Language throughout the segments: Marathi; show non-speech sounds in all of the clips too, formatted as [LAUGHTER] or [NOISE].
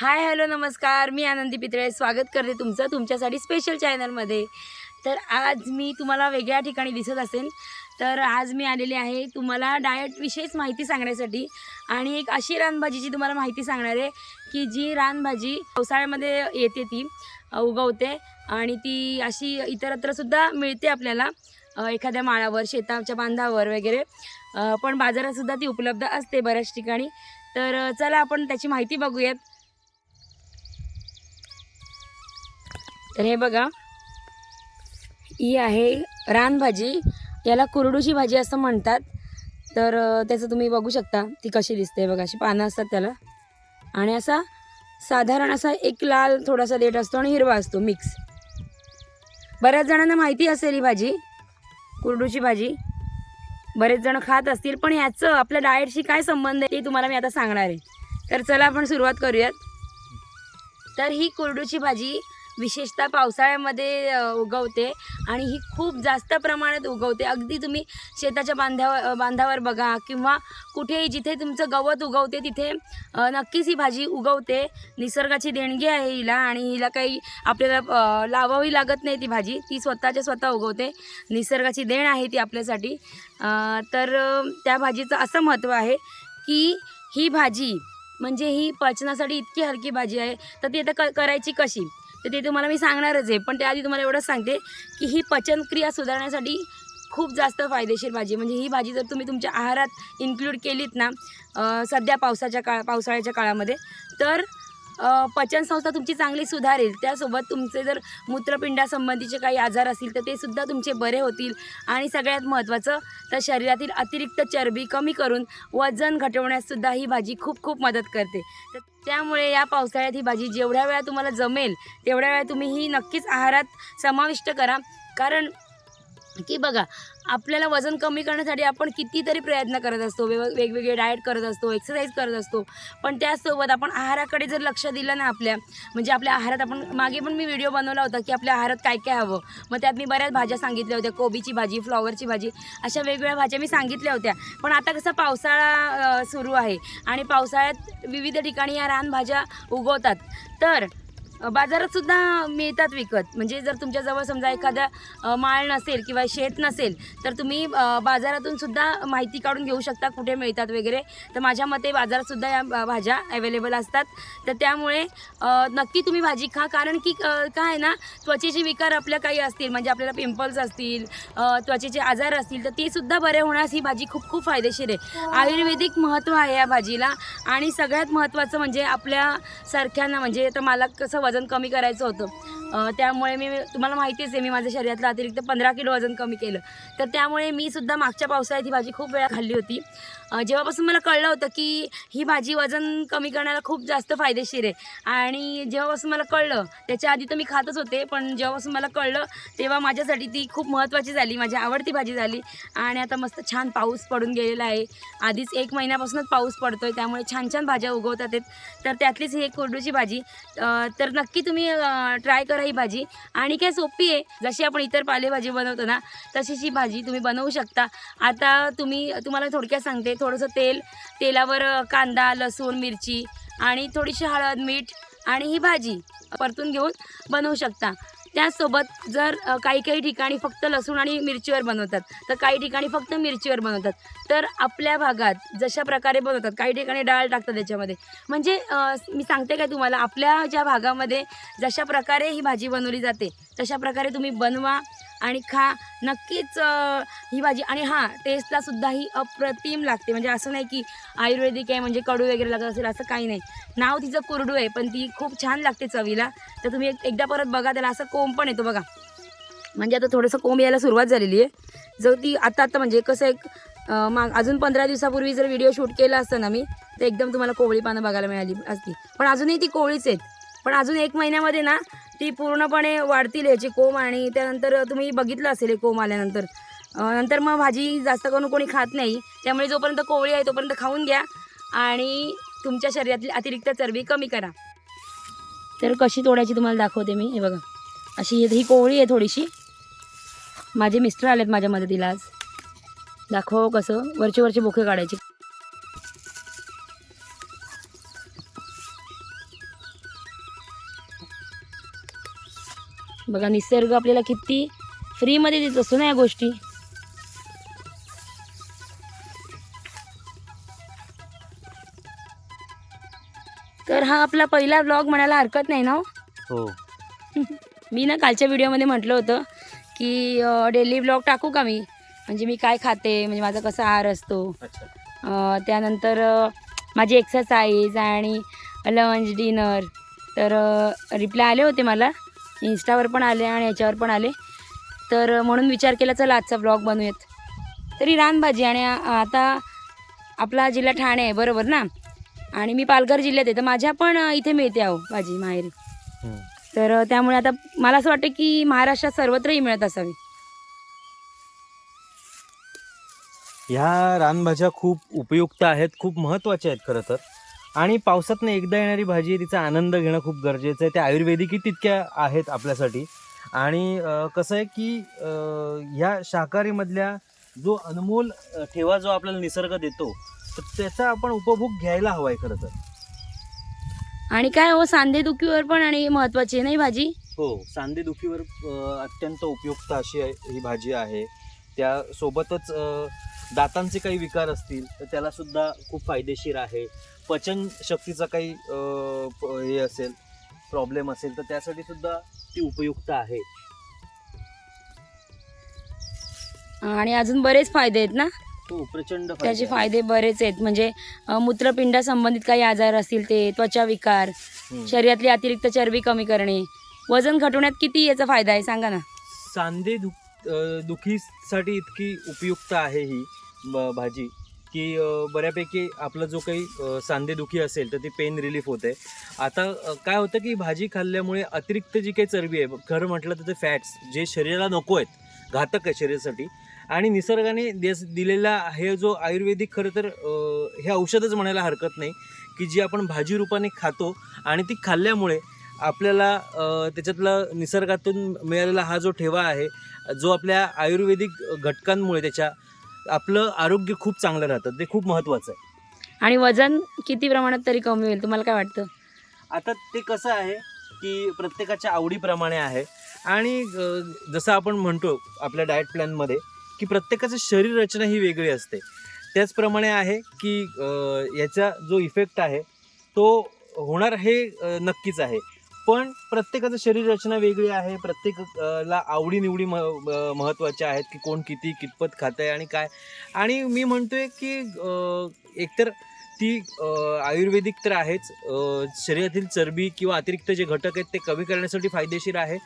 हाय हॅलो नमस्कार. मी आनंदी पितळे. स्वागत करते तुमचं तुमच्यासाठी स्पेशल चॅनलमध्ये तर आज मी तुम्हाला वेगळ्या ठिकाणी दिसत असेल. तर आज मी आलेले आहे तुम्हाला डाएटविषयीच माहिती सांगण्यासाठी. आणि एक अशी रानभाजीची तुम्हाला माहिती सांगणार आहे की जी रानभाजी पावसाळ्यामध्ये येते ती उगवते. आणि ती अशी इतरत्रसुद्धा मिळते आपल्याला एखाद्या माळावर शेताच्या बांधावर वगैरे. पण बाजारातसुद्धा ती उपलब्ध असते बऱ्याच ठिकाणी. तर चला आपण त्याची माहिती बघूयात. तर हे बघा. ही आहे रानभाजी याला कुरडूची भाजी असं म्हणतात. तर त्याचं तुम्ही बघू शकता. ती कशी दिसते बघा. अशी पानं असतात त्याला. आणि असा साधारण असा एक लाल थोडासा देठ असतो आणि हिरवा असतो. मिक्स बऱ्याच जणांना माहिती असेल ही भाजी. कुरडूची भाजी. बरेच जण खात असतील पण ह्याचं आपल्या डाएटशी काय संबंध आहे ते तुम्हाला मी आता सांगणार आहे. तर चला आपण सुरुवात करूयात. तर ही कुरडूची भाजी विशेषतः पावसाळ्यामध्ये उगवते आणि ही खूप जास्त प्रमाणात उगवते. अगदी तुम्ही शेताच्या बांध्यावर बांधावर बघा किंवा कुठेही जिथे तुमचं गवत उगवते तिथे नक्कीच ही भाजी उगवते. निसर्गाची देणगी आहे हिला आणि हिला काही आपल्याला लावावी लागत नाही ती भाजी. ती स्वतःच्या स्वतः उगवते. निसर्गाची देण आहे ती आपल्यासाठी. तर त्या भाजीचं असं महत्त्व आहे की ही भाजी म्हणजे ही पचनासाठी इतकी हलकी भाजी आहे. तर ती आता क करायची कशी? तर ते तुम्हाला मी सांगणारच आहे. पण त्याआधी तुम्हाला एवढंच सांगते की ही पचनक्रिया सुधारण्यासाठी खूप जास्त फायदेशीर भाजी म्हणजे ही भाजी जर तुम्ही तुमच्या आहारात इन्क्लूड केलीत ना सध्या पावसाच्या काळ पावसाळ्याच्या काळामध्ये तर पचनसंस्था तुमची चांगली सुधारेल. त्यासोबत तुमचे जर मूत्रपिंडासंबंधीचे काही आजार असतील तर ते सुद्धा तुमचे बरे होतील. आणि सगळ्यात महत्त्वाचं तर शरीरातील अतिरिक्त चरबी कमी करून वजन घटवण्याससुद्धा ही भाजी खूप खूप मदत करते. तर त्यामुळे या पावसाळ्यात ही भाजी जेवढ्या वेळा तुम्हाला जमेल तेवढ्या वेळा तुम्ही ही नक्कीच आहारात समाविष्ट करा. कारण की बघा आपल्याला वजन कमी करण्यासाठी आपण कितीतरी प्रयत्न करत असतो वेग वेगवेगळे डाएट करत असतो एक्सरसाइज करत असतो. पण त्याचसोबत आपण आहाराकडे जर लक्ष दिलं ना आपल्या म्हणजे आपल्या आहारात आपण मागे पण मी व्हिडिओ बनवला होता की आपल्या आहारात काय काय हवं. मग त्यात मी बऱ्याच भाज्या सांगितल्या होत्या कोबीची भाजी फ्लॉवरची भाजी अशा वेगवेगळ्या भाज्या मी सांगितल्या होत्या. पण आता कसं पावसाळा सुरू आहे आणि पावसाळ्यात विविध ठिकाणी या रानभाज्या उगवतात. तर बाजारात सुद्धा मिळतात विकत. म्हणजे जर तुमच्याजवळ समजा एखादा माळ नसेल किंवा शेत नसेल तर तुम्ही बाजारातून सुद्धा माहिती काढून घेऊ शकता कुठे मिळतात वगैरे. तर माझ्या मते बाजारात सुद्धा या भाज्या अवेलेबल असतात. तर त्यामुळे नक्की तुम्ही भाजी खा. कारण की काय आहे ना त्वचेचे विकार आपल्या काही असतील म्हणजे आपल्याला पिंपल्स असतील त्वचेचे आजार असतील तर ते सुद्धा बरे होण्यास ही भाजी खूप खूप फायदेशीर आहे. आयुर्वेदिक महत्त्व आहे या भाजीला. आणि सगळ्यात महत्त्वाचं म्हणजे आपल्या सारख्यांना म्हणजे आता मला कसं वजन कमी करायचं होतं. त्यामुळे मी तुम्हाला माहितीच आहे मी माझ्या शरीरातलं अतिरिक्त पंधरा किलो वजन कमी केलं. तर त्यामुळे मी सुद्धा मागच्या पावसाळ्यात ही भाजी खूप वेळा खाल्ली होती. जेव्हापासून मला कळलं होतं की ही भाजी वजन कमी करण्याला खूप जास्त फायदेशीर आहे. आणि जेव्हापासून मला कळलं त्याच्या आधी तर मी खातच होते पण जेव्हापासून मला कळलं तेव्हा माझ्यासाठी ती खूप महत्त्वाची झाली माझी आवडती भाजी झाली. आणि आता मस्त छान पाऊस पडून गेलेला आहे. आधीच एक महिन्यापासूनच पाऊस पडतो आहे त्यामुळे छान छान भाज्या उगवतात आहेत. तर त्यातलीच ही एक कोरडूची भाजी. तर नक्की तुम्ही ट्राय करा ही भाजी. आणि काय सोपी आहे जशी आपण इतर पालेभाजी बनवतो ना तशीच ही भाजी तुम्ही बनवू शकता. आता तुम्ही तुम्हाला थोडक्यात सांगते थोडंसं तेल तेलावर कांदा लसूण मिरची आणि थोडीशी हळद मीठ आणि ही भाजी परतून घेऊन बनवू शकता. त्यासोबत जर काही काही ठिकाणी फक्त लसूण आणि मिरचीवर बनवतात तर काही ठिकाणी फक्त मिरचीवर बनवतात. तर आपल्या भागात जशा प्रकारे बनवतात काही ठिकाणी डाळ टाकतात त्याच्यामध्ये. म्हणजे मी सांगते काय तुम्हाला आपल्या ज्या भागामध्ये जशा प्रकारे ही भाजी बनवली जाते तशा प्रकारे तुम्ही बनवा आणि खा नक्कीच ही भाजी. आणि हां टेस्टला सुद्धा ही अप्रतिम लागते. म्हणजे असं नाही की आयुर्वेदिक आहे म्हणजे कडू वगैरे लागत असेल असं काही नाही. नाव तिचं कुरडू आहे पण ती खूप छान लागते चवीला. तर तुम्ही एक एकदा परत बघा त्याला असं कोंब पण येतो बघा. म्हणजे आता थोडंसं कोंब यायला सुरुवात झालेली आहे. जर ती आता आता म्हणजे कसं एक माग अजून पंधरा दिवसापूर्वी जर व्हिडिओ शूट केला असतं ना मी तर एकदम तुम्हाला कोवळी पानं बघायला मिळाली असती. पण अजूनही ती कोवळीच आहेत. पण अजून एक महिन्यामध्ये ना ती पूर्णपणे वाढतील याची कोंब आणि त्यानंतर तुम्ही बघितलं असेल कोंब आल्यानंतर. नंतर मग भाजी जास्त करून कोणी खात नाही. त्यामुळे जोपर्यंत कोवळी आहे तोपर्यंत खाऊन घ्या आणि तुमच्या शरीरातली अतिरिक्त चरबी कमी करा. तर कशी तोडायची तुम्हाला दाखवते मी. हे बघा. अशी ही कोवळी आहे थोडीशी. माझे मिस्टर आलेत माझ्या मदतीला आज. दाखव कसं? वरचे वरचे बोके काढायचे. बघा निसर्ग आपल्याला किती फ्रीमध्ये देत असतो ना या गोष्टी. तर हा आपला पहिला ब्लॉग म्हणायला हरकत नाही ना हो? हो. [LAUGHS] मी ना कालच्या व्हिडिओमध्ये म्हटलं होतं की डेली ब्लॉग टाकू का मी? म्हणजे मी काय खाते? म्हणजे माझा कसा आहार असतो? त्यानंतर माझी एक्सरसाइज आणि लंच डिनर तर रिप्लाय आले होते मला. इन्स्टावर पण आले आणि याच्यावर पण आले. तर म्हणून विचार केला चला आजचा ब्लॉग बनवूयात. तरी रानभाजी आणि आता आपला जिल्हा ठाणे आहे बरोबर ना? आणि मी पालघर जिल्ह्यात आहे तर माझ्या पण इथे मिळते आहो भाजी माहेरी. तर त्यामुळे आता मला असं वाटतं की महाराष्ट्रात सर्वत्रही मिळत असावी. ह्या रानभाज्या खूप उपयुक्त आहेत खूप महत्त्वाच्या आहेत खरं तर. आणि पावसातनं एकदा येणारी भाजी तिचा आनंद घेणं खूप गरजेचं आहे. त्या आयुर्वेदिकही तितक्या आहेत आपल्यासाठी. आणि कसं आहे की ह्या शाकाहारीमधल्या जो अनमोल ठेवा जो आपल्याला निसर्ग देतो तर त्याचा आपण उपभोग घ्यायला हवा आहे खरं तर. आणि काय हो सांधे दुखीवर पण आणि महत्त्वाची आहे नाही भाजी? हो सांधेदुखीवर अत्यंत उपयुक्त अशी ही भाजी आहे. त्यासोबतच दातांचे काही विकार असतील तर त्याला सुद्धा खूप फायदेशीर आहे. पचन शक्तीचा काही अ, प- हे असेल प्रॉब्लेम असेल तर त्यासाठी सुद्धा ती उपयुक्त आहे. आणि अजून बरेच फायदे आहेत ना? हो प्रचंड त्याचे आहे. फायदे बरेच आहेत. म्हणजे अ, मूत्रपिंडा संबंधित काही आजार असतील ते त्वचा विकार हम्म. शरीरातली अतिरिक्त चरबी कमी करणे वजन घटवण्यात किती याचा फायदा आहे सांगा ना? सांधे दु अ, दुखीसाठी इतकी उपयुक्त आहे ही ब- भाजी. की बऱ्यापैकी आपलं जो काही सांधेदुखी असेल तर ती पेन रिलीफ होते. आता काय होतं की भाजी खाल्ल्यामुळे अतिरिक्त जी काही चरबी आहे खरं म्हटलं तर ते फॅट्स जे शरीराला नको आहेत घातक आहे शरीरासाठी आणि निसर्गाने देस दिलेला हे जो आयुर्वेदिक खरं तर हे औषधच म्हणायला हरकत नाही की जी आपण भाजी रूपाने खातो आणि ती खाल्ल्यामुळे आपल्याला त्याच्यातला निसर्गातून मिळालेला हा जो ठेवा आहे जो आपल्या आयुर्वेदिक घटकांमुळे त्याच्या आपलं आरोग्य खूप चांगलं राहतं. ते खूप महत्त्वाचं आहे. आणि वजन किती प्रमाणात तरी कमी होईल तुम्हाला काय वाटतं? आता ते कसं आहे की प्रत्येकाच्या आवडीप्रमाणे आहे. आणि जसं आपण म्हणतो आपल्या डाएट प्लॅनमध्ये की प्रत्येकाचं शरीर रचना ही वेगळी असते. त्याचप्रमाणे आहे की अ, याचा जो इफेक्ट आहे तो होणार हे अ, नक्कीच आहे. पण प्रत्येकाचं शरीर रचना वेगळी आहे. प्रत्येकाला आवडीनिवडी म महत्त्वाच्या आहेत की कोण किती कितपत खात आहे आणि काय. आणि मी म्हणतोय की एकतर ती आयुर्वेदिक तर आहेच. शरीरातील चरबी किंवा अतिरिक्त जे घटक आहेत ते कमी करण्यासाठी फायदेशीर आहे.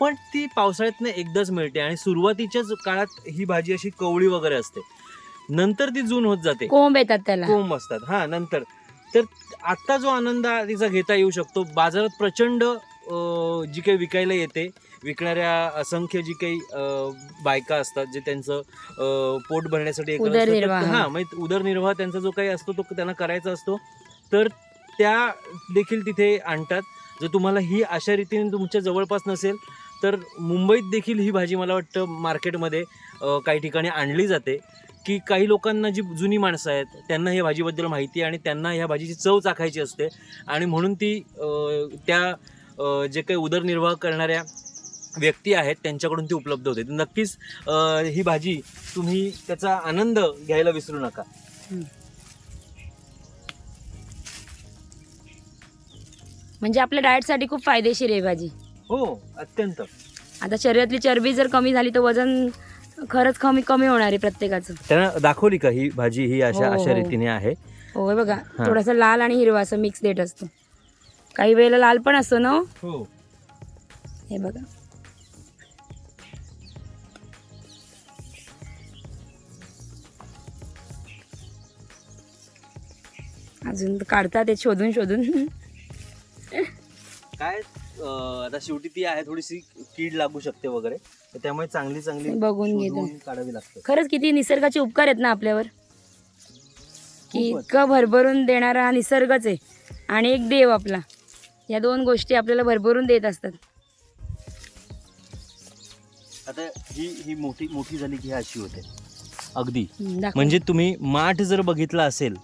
पण ती पावसाळ्यातनं एकदाच मिळते आणि सुरुवातीच्याच काळात ही भाजी अशी कवळी वगैरे असते. नंतर ती जून होत जाते. कोंब येतात त्याला. कोंब असतात. हा नंतर. तर आत्ता जो आनंद तिचा घेता येऊ शकतो बाजारात प्रचंड जी काही विकायला येते विकणाऱ्या असंख्य जी काही बायका असतात जे त्यांचं पोट भरण्यासाठी हे. हा म्हणजे उदरनिर्वाह त्यांचा जो काही असतो तो त्यांना करायचा असतो. तर त्या देखील तिथे आणतात. जर तुम्हाला ही अशा रीतीने तुमच्या जवळपास नसेल तर मुंबईत देखील ही भाजी मला वाटतं मार्केटमध्ये काही ठिकाणी आणली जाते. की काही लोकांना जी जुनी माणसं आहेत त्यांना ह्या भाजीबद्दल माहिती आहे आणि त्यांना ह्या भाजीची चव चाखायची असते. आणि म्हणून ती त्या जे काही उदरनिर्वाह करणाऱ्या व्यक्ती आहेत त्यांच्याकडून ती उपलब्ध होते. नक्कीच ही भाजी तुम्ही त्याचा आनंद घ्यायला विसरू नका. म्हणजे आपल्या डाएटसाठी खूप फायदेशीर आहे ही भाजी. हो अत्यंत. आता शरीरातली चरबी जर कमी झाली तर वजन खरंच कमी कमी होणार आहे प्रत्येकाचं. त्यांना दाखवली का ही भाजी ही अशा हो, अशा हो. रीतीने आहे? हो बघा हा. थोडासा लाल आणि हिरवा असं मिक्स देट असतो. काही वेळेला लाल पण असतो ना हो? हो. हे बघा. अजून काढतात ते शोधून शोधून. काय अं, आता शेवटी ती आहे थोडीशी कीड लागू शकते वगैरे. तर त्यामुळे चांगली चांगली बघून घेतो. शोधून काढावी लागते. खरंच किती निसर्गाचे उपकार आहेत ना आपल्यावर. की खूपच. इतकं भरभरून देणारा हा निसर्गच आहे. आणि एक देव आपला. या दोन गोष्टी आपल्याला भरभरून देत असतात. आता ही ही मोठी मोठी झाली की ही अशी होते. अगदी. हम्म, दाखव. म्हणजे तुम्ही माठ जर बघितला असेल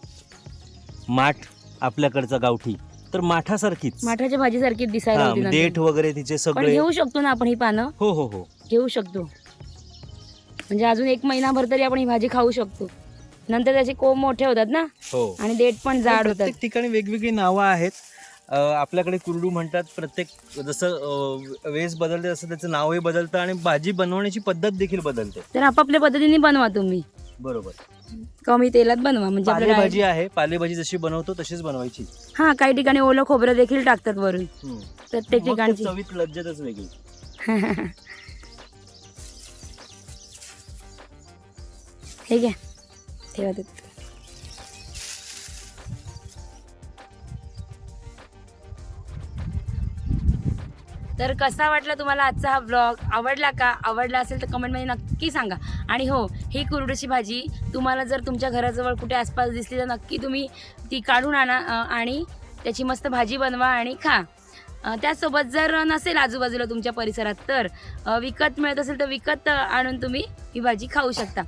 माठ आपल्याकडचा गावठी तर माठासारखीच. माठाच्या भाजीसारखी दिसायला हा, होती नंतर. देठ वगैरे तिचे पण सगळे. घेऊ शकतो ना आपण ही पानं? हो हो हो. घेऊ शकतो. म्हणजे अजून एक महिनाभर तरी आपण ही भाजी खाऊ शकतो. नंतर त्याचे कोंब मोठे होतात ना? हो. आणि देठ पण जाड होतात. प्रत्येक ठिकाणी वेगवेगळी नावं आहेत. अं, आपल्याकडे कुरडू म्हणतात. प्रत्येक जसं अं, वेस बदलते तसं त्याचं नावही बदलतं आणि भाजी बनवण्याची पद्धत देखील बदलते. तर आपापल्या पद्धतीने बनवा तुम्ही. बरोबर. कमी तेलात बनवा. म्हणजे आपल्या पालेभाजी आहे. पालेभाजी जशी बनवतो तशीच बनवायची. हा काही ठिकाणी ओलं खोबरं देखील टाकतात वरून. हम्म. प्रत्येक मग ते ठिकाणची. चवीत लज्जतच वेगळी. [LAUGHS] ठीक आहे. ठेवा देत तर कसा वाटला तुम्हाला आजचा हा ब्लॉग आवडला का? आवडला असेल तर कमेंटमध्ये नक्की सांगा. आणि हो ही कुरडूची भाजी तुम्हाला जर तुमच्या घराजवळ कुठे आसपास दिसली तर नक्की तुम्ही ती काढून आणा आणि त्याची मस्त भाजी बनवा आणि खा. त्यासोबत जर नसेल आजूबाजूला तुमच्या परिसरात तर विकत मिळत असेल तर विकत आणून तुम्ही ही भाजी खाऊ शकता.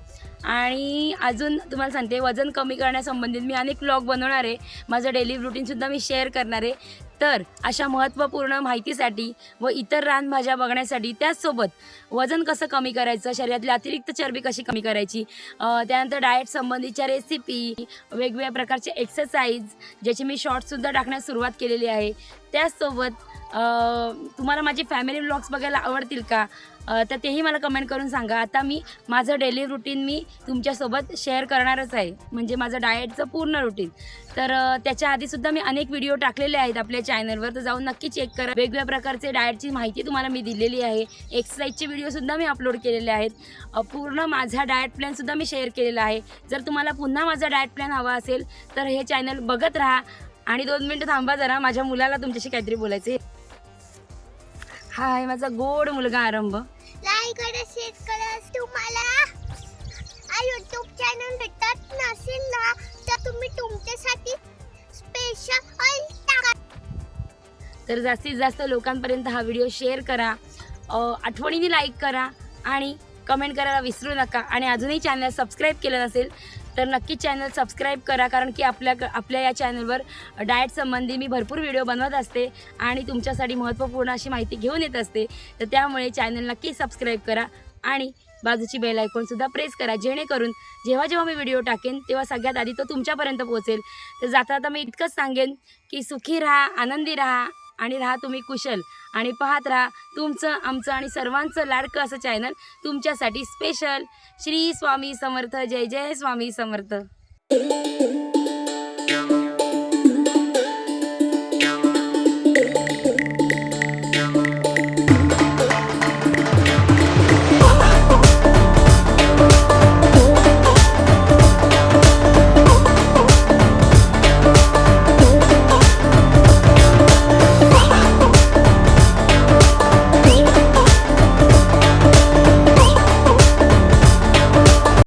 आणि अजून तुम्हाला सांगते वजन कमी करण्यासंबंधित मी अनेक ब्लॉग बनवणार आहे. माझं डेली रुटीनसुद्धा मी शेअर करणार आहे. तर अशा महत्त्वपूर्ण माहितीसाठी व इतर रानभाज्या बघण्यासाठी त्याचसोबत वजन कसं कमी करायचं शरीरातली अतिरिक्त चरबी कशी कमी करायची त्यानंतर डाएट संबंधीच्या रेसिपी वेगवेगळ्या प्रकारचे एक्सरसाइज ज्याची मी शॉर्ट्ससुद्धा टाकण्यास सुरुवात केलेली आहे. त्याचसोबत तुम्हाला माझे फॅमिली ब्लॉग्स बघायला आवडतील का? तर तेही मला कमेंट करून सांगा. आता मी माझं डेली रुटीन मी तुमच्यासोबत शेअर करणारच आहे. म्हणजे माझं डाएटचं पूर्ण रुटीन तर त्याच्या आधीसुद्धा मी अनेक व्हिडिओ टाकलेले आहेत आपल्या चॅनलवर तर जाऊन नक्की चेक करा. वेगवेगळ्या प्रकारचे डाएटची माहिती तुम्हाला मी दिलेली आहे. एक्सरसाइजचे व्हिडिओसुद्धा मी अपलोड केलेले आहेत. पूर्ण माझा डाएट प्लॅनसुद्धा मी शेअर केलेला आहे. जर तुम्हाला पुन्हा माझा डाएट प्लॅन हवा असेल तर हे चॅनल बघत राहा. आणि दोन मिनटं थांबा जरा. माझ्या मुलाला तुमच्याशी काहीतरी बोलायचं आहे. हा आहे माझा गोड मुलगा आरंभ. लाईक करा शेअर करा तुम्हाला यूट्यूब चॅनल भेटत नसेल ना तर तुम्ही तुमच्यासाठी स्पेशल टाका. तर जास्तीत जास्त लोकांपर्यंत हा व्हिडिओ शेअर करा. आठवणीने लाईक करा आणि कमेंट करायला विसरू नका. आणि अजूनही चॅनल सबस्क्राईब केलं नसेल तर नक्की चॅनल सबस्क्राईब करा कारण की आपल्या आपल्या या चॅनलवर डाएट संबंधी मी भरपूर व्हिडिओ बनवत असते आणि तुमच्यासाठी महत्त्वपूर्ण अशी माहिती घेऊन येत असते. तर त्यामुळे चॅनल नक्की सबस्क्राईब करा आणि बाजूची बेल आयकॉनसुद्धा प्रेस करा जेणेकरून जेव्हा जेव्हा मी व्हिडिओ टाकेन तेव्हा सगळ्यात आधी तो तुमच्यापर्यंत पोहोचेल. तर जाता आता मी इतकंच सांगेन की सुखी राहा आनंदी राहा. आणि राहा तुम्ही कुशल. आणि पाहत राहा तुमचं आमचं आणि सर्वांचं लाडकं असं चॅनल तुमच्यासाठी स्पेशल श्री स्वामी समर्थ. जय जय स्वामी समर्थ.